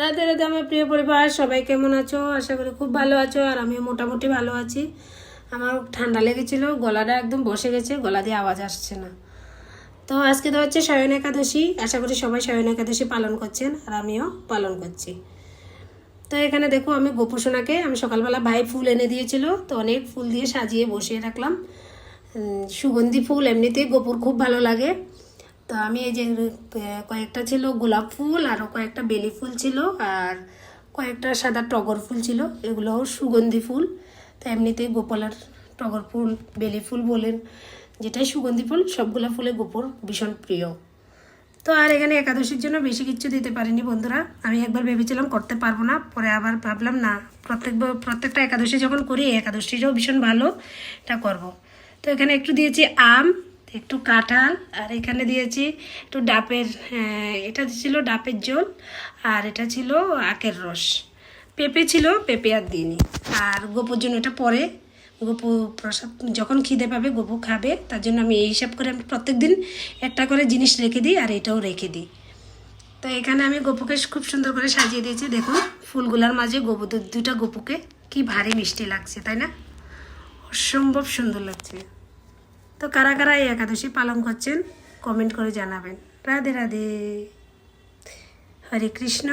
রাধে রাধে আমার প্রিয় পরিবার, সবাই কেমন আছো? আশা করি খুব ভালো আছো আর আমিও মোটামুটি ভালো আছি। আমার ঠান্ডা লেগেছিল, গলাটা একদম বসে গেছে, গলা দিয়ে আওয়াজ আসছে না। তো আজকে তো হচ্ছে শয়ন একাদশী, আশা করি সবাই শয়ন একাদশী পালন করছেন আর আমিও পালন করছি। তো এখানে দেখো আমি গোপুসোনাকে, আমি সকালবেলা ভাই ফুল এনে দিয়েছিল, তো অনেক ফুল দিয়ে সাজিয়ে বসিয়ে রাখলাম। সুগন্ধি ফুল, এমনিতেই গোপুর খুব ভালো লাগে। তো আমি এই যে কয়েকটা ছিল গোলাপ ফুল আরও কয়েকটা বেলি ফুল ছিল আর কয়েকটা সাদা টগর ফুল ছিল। এগুলোও সুগন্ধি ফুল। তো এমনিতেই গোপালার টগর ফুল, বেলি ফুল বলেন, যেটাই সুগন্ধি ফুল, সবগুলো ফুলে গোপুর, ভীষণ প্রিয়। তো আর এখানে একাদশীর জন্য বেশি কিছু দিতে পারিনি বন্ধুরা। আমি একবার ভেবেছিলাম করতে পারব না, পরে আবার ভাবলাম না, প্রত্যেক প্রত্যেকটা একাদশী যখন করি একাদশীটাও ভীষণ ভালো, এটা করব। তো এখানে একটু দিয়েছি আম একটু কাঁঠাল আর এখানে দিয়েছি একটু ডাবের হ্যাঁ, এটা ছিল ডাবের জল আর এটা ছিল আখের রস। পেঁপে ছিল পেঁপে আর দিইনি। আর গোপুর জন্য এটা পরে। গপু প্রসাদ যখন খিদে পাবে গপু খাবে তার জন্য আমি এই হিসাব করে আমি প্রত্যেক দিন একটা করে জিনিস রেখে দিই আর এটাও রেখে দিই। তো এখানে আমি গপুকে খুব সুন্দর করে সাজিয়ে দিয়েছি। দেখুন ফুলগুলার মাঝে গপু দু- দুইটা গপুকে কি ভারী মিষ্টি লাগছে তাই না? অসম্ভব সুন্দর লাগছে। তো কারা কারা এই একাদশী পালন করছেন কমেন্ট করে জানাবেন। রাধে রাধে। হরে কৃষ্ণ।